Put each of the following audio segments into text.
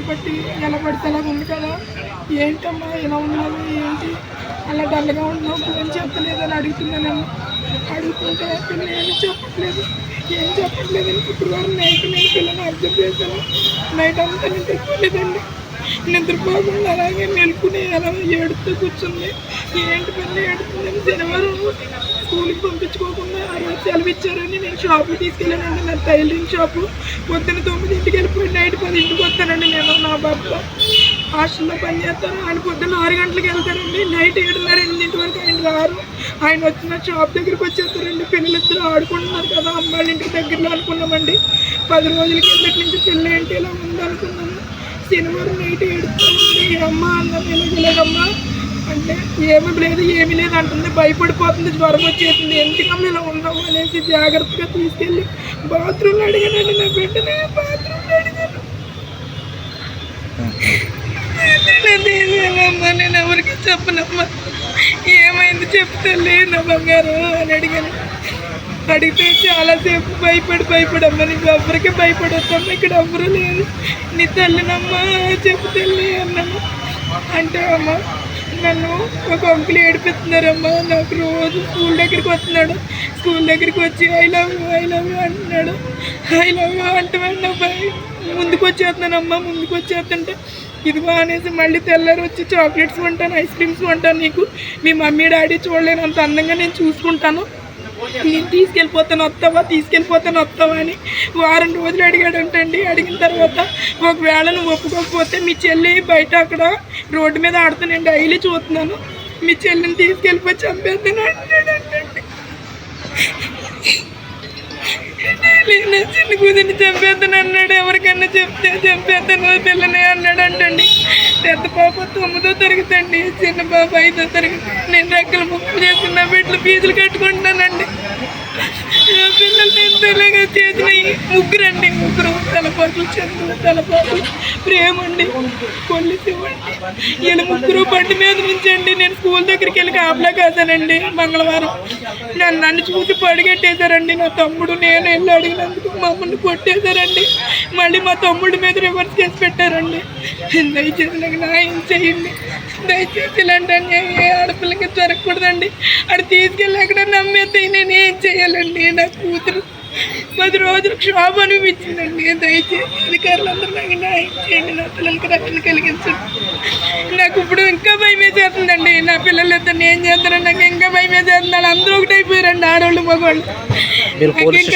వారం రోజులు బట్టి ఎలా ఉంది కదా. ఏంటమ్మా ఎలా ఉన్నావు ఏంటి? అలా డల్గా ఉన్నావు ఏం చెప్పలేదు అని అడుగుతున్నానమ్మా అడుగుతుంటే నేను చెప్పట్లేదు. ఏం చెప్పట్లేదు ఇప్పుడు వారం నైట్ నేను పిల్లని అర్థం చేశాను. నైట్ అంతా నిద్రపోలేదండి నిద్రపోకుండా అలాగే మెలుకుని అలా ఏడుతూ కూర్చుంది. ఏంటి పిల్ల ఏడుతుందని శనివారం స్కూల్కి పంపించుకోకుండా ఆ రోజు సెలవు ఇచ్చారని నేను షాప్కి తీసుకెళ్ళానండి నా టైలరింగ్ షాపు. పొద్దున్న తొమ్మిదింటికి వెళ్ళిపోయి నైట్ పదింటికి వస్తానండి నేను నా భర్త. హాస్టల్లో పని చేస్తాను ఆయన పొద్దున్న ఆరు గంటలకు వెళ్తారండి నైట్ ఏడున్నర ఎనిమిదింటి వరకు ఆయన రారు. ఆయన వచ్చిన షాప్ దగ్గరికి వచ్చేస్తారండి పిల్లలిద్దరు ఆడుకుంటున్నారు కదా అమ్మాళ్ళ ఇంటికి దగ్గరలో అనుకున్నామండి. పది రోజుల కిందటి నుంచి పిల్ల ఏంటి ఇలా ఉందనుకున్నాము. శనివారం నైట్ ఏడుస్తుంది అమ్మ అన్నం ఇలాగమ్మా అంటే ఏమీ లేదు ఏమీ లేదు అంటుంది. భయపడిపోతుంది జ్వరం వచ్చేసింది. ఎందుకమ్మ ఇలా ఉన్నావు అనేసి జాగ్రత్తగా తీసుకెళ్ళి బాత్రూమ్లో అడిగానండి. నా బిడ్డనే బాత్రూమ్లో అడిగాను. నేనేమమ్మా నేను ఎవరికి చెప్పనమ్మా. ఏమైంది చెప్తలే నా బంగారు అని అడిగాను. అడిగితే చాలాసేపు భయపడి భయపడమ్మా నీకు ఎవరికి భయపడొద్దమ్మా ఇక్కడ ఎవరు లేదు నీ తల్లినమ్మా చెప్పు తల్లి అన్నమ్మా అంటే అమ్మా నన్ను. ఒక అంకులు ఏడిపిస్తున్నారమ్మా. నాకు రోజు స్కూల్ దగ్గరికి వస్తున్నాడు. స్కూల్ దగ్గరికి వచ్చి I love you I love you అంటున్నాడు. ఐ లవ్ యూ అంటున్నాడు. అబ్బాయి ముందుకు వచ్చేస్తున్నానమ్మా ముందుకు వచ్చేస్తుంటే. ఇదిగో అనేసి మళ్ళీ తెల్లారి వచ్చి చాక్లెట్స్ కొంటాను ఐస్ క్రీమ్స్ కొంటాను నీకు. మీ మమ్మీ డాడీ చూడలేనంత అందంగా నేను చూసుకుంటాను. నేను తీసుకెళ్ళిపోతాను వస్తావా తీసుకెళ్ళిపోతాను వస్తావా అని వారం రోజులు అడిగాడంటండి. అడిగిన తర్వాత ఒకవేళ నువ్వు ఒప్పుకోకపోతే మీ చెల్లి బయట అక్కడ రోడ్డు మీద ఆడుతున్నాను నేను డైలీ చూస్తున్నాను. మీ చెల్లిని తీసుకెళ్ళిపోయి చంపేస్తాను అంటాడంటండి. చిన్న కూతురిని చంపేద్దాను అన్నాడు. ఎవరికన్నా చెప్తే చంపేద్దాను పిల్లని అన్నాడంటండి. పెద్ద పాప తొమ్మిదో తరగతి అండి చిన్న పాప ఐదో తరగతి నేను రెక్కలు ముప్పు చేసుకున్న బిడ్డలు ఫీజులు కట్టుకుంటానండి నా పిల్లలు ఎంతలాగా చేసినాయి ముగ్గురండి ముగ్గురు తలపాట్లు చంద్రు తలపాట్లు ప్రేమ అండి కొల్లి శివండి వీళ్ళ ముగ్గురు బండి మీద నుంచండి నేను స్కూల్ దగ్గరికి వెళ్ళి కాపలా కాసానండి మంగళవారం నన్ను నన్ను చూసి పడిగట్టేశారండి నా తమ్ముడు నేను వెళ్ళి అడిగినందుకు మమ్మల్ని కొట్టేశారండి. మళ్ళీ మా తమ్ముడి మీద రివర్స్ చేసి పెట్టారండి. దయచేసి నాకు న్యాయం చేయండి. దయచేసి ఇలాంటి అన్యాయం ఏ ఆడపిల్లకి జరగకూడదండి. అక్కడ తీసుకెళ్ళి అక్కడ నమ్మేస్తే నేను ఏం చేయాలండి? నా కూతురు పది రోజులు క్షోభ అనిపించిందండి దయచేసి అధికారులందరూ నాకు న్యాయం చేయండి. నా పిల్లలకి రక్షణ కలిగించండి. నాకు ఇప్పుడు ఇంకా భయం వేసేస్తుందండి నా పిల్లలు ఇద్దరు ఏం చేస్తారని నాకు ఇంకా భయం వేసేస్తుంది అందరూ ఒకటైపోయారండి ఆడవాళ్ళు మగవాళ్ళు. మీరు పోలీస్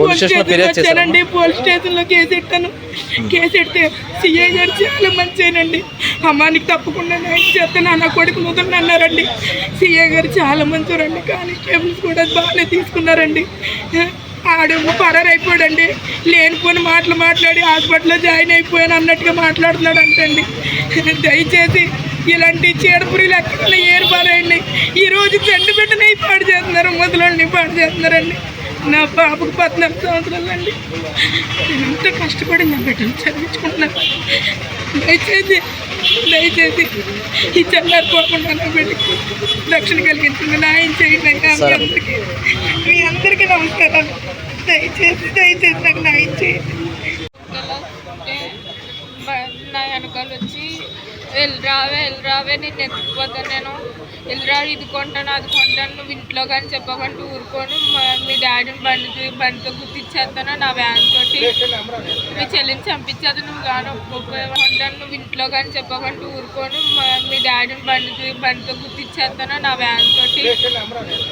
పోలీస్ స్టేషన్ ఫిర్యాదు చేశారా? వచ్చానండి. పోలీస్ స్టేషన్లో కేసు పెట్టాను. కేసు పెడితే సిఐ గారు చాలా మంచిగానండి అమ్మ నీకు తప్పకుండా న్యాయం చేస్తాను. నా కొడుకు ముదురు అన్నారండి. సిఐ గారు చాలా మంచివారండి. కానిస్టేబుల్స్ కూడా బాగానే తీసుకున్నారండి. ఆడేమో పరారు అయిపోయాడండి. లేనిపోని మాటలు మాట్లాడి హాస్పిటల్లో జాయిన్ అయిపోయాను అన్నట్టుగా మాట్లాడుతున్నాడు అంటండి. దయచేసి ఇలాంటి చీడపురీలు ఎక్కడ ఏరు పారేయండి ఈ రోజు చెండు పెట్టిన పాడు చేస్తున్నారు. మొదలని పాడు చేస్తున్నారండి. నా బాబుకు పద్నాలుగు సంవత్సరాలు అండి. నేను ఎంత కష్టపడి నా బిడ్డను చదివించుకుంటున్నాను. దయచేసి దయచేసి ఈ చల్లారిపోకుండా నా బిడ్డకి రక్షణ కలిగించింది న్యాయం చేయండి అయ్యా మీ. అందరికీ మీ అందరికీ నమస్కారాలు. దయచేసి దయచేసి నాకు న్యాయం చేయండి. నా వెనకాల వచ్చి వెళ్ళరావే వెళ్ళరావే నేను ఎత్తుకుపోతాను నేను వెళ్ళరా ఇది కొంటాను అది కొంటాను నువ్వు ఇంట్లో కానీ చెప్పమంటూ ఊరుకోను. మీ డాడీని బండి బండితో గుర్తిచ్చేస్తాను నా వ్యాన్ తోటి. మీ చెల్లిని చంపించేది నువ్వు కానీ ఒప్పుకుంటాను నువ్వు ఇంట్లో కానీ చెప్పమంటూ ఊరుకోను. మీ డాడీని బండి బండితో గుర్తిచ్చేస్తాను నా వ్యాన్ తోటి.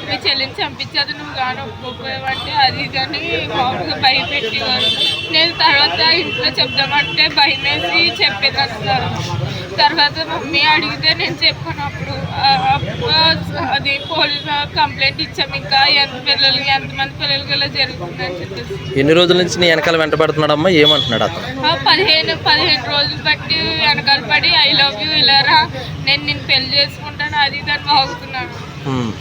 మీ చెల్లిని చంపించేది నువ్వు కానీ ఒప్పుకోవంటే అది కానీ మామూలుగా భయపెట్టేవారు. నేను తర్వాత ఇంట్లో చెప్దామంటే భయం చెప్పేదాన్ని చెప్పేదన్నారు తర్వాత మమ్మీ అడిగితే నేను చెప్పాను అప్పుడు ఆ, అప్పుడు అది పోలీస్ కంప్లైంట్ ఇచ్చాము ఇంకా ఎంత పిల్లలు ఎంతమంది పిల్లలకి ఇలా జరుగుతుందని చెప్పేసి. ఎన్ని రోజుల నుంచి నీ వెనకాల వెంటబడుతున్నాడమ్మా? ఏమంటున్నాడు అతను? పదిహేను పదిహేను రోజులు బట్టి వెనకాల పడి ఐ లవ్ యూ ఇలారా నేను నేను పెళ్ళి చేసుకుంటాను అది దాన్ని వాగుతున్నాను ఉమ్.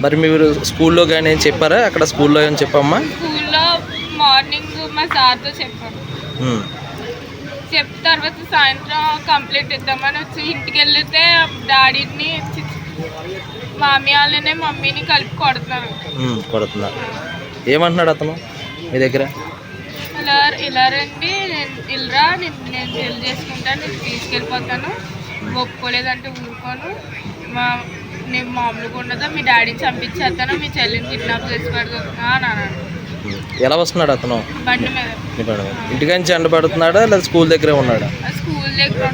మరి మీరు స్కూల్లో కానీ చెప్పారా? అక్కడ స్కూల్లో ఏం చెప్పమ్మా? స్కూల్లో మార్నింగ్ మా సార్తో చెప్పాను. చెప్తే తర్వాత సాయంత్రం కంప్లీట్ ఇద్దామని వచ్చి ఇంటికి వెళ్తే డాడీని మామీ వాళ్ళనే మమ్మీని కలిపి కొడుతున్నారు. కొడుతున్నారు. ఏమంటున్నాడు అతను మీ దగ్గర? ఇలా ఇలా రండి ఇల్లరా నేను నేను పెళ్ళి చేసుకుంటాను నేను తీసుకెళ్ళిపోతాను. ఒప్పుకోలేదంటే ఊరుకోను. మా నేను మామూలుగా ఉండదు? మీ డాడీని చంపించేస్తాను మీ చెల్లిని కిడ్నాప్ చేసి అని అన్నాడు ఎలా వస్తున్నాడు అతను? ఇంటికాంచి ఎండ పడుతున్నాడా లేదా స్కూల్ దగ్గరే ఉన్నాడా? స్కూల్ దగ్గర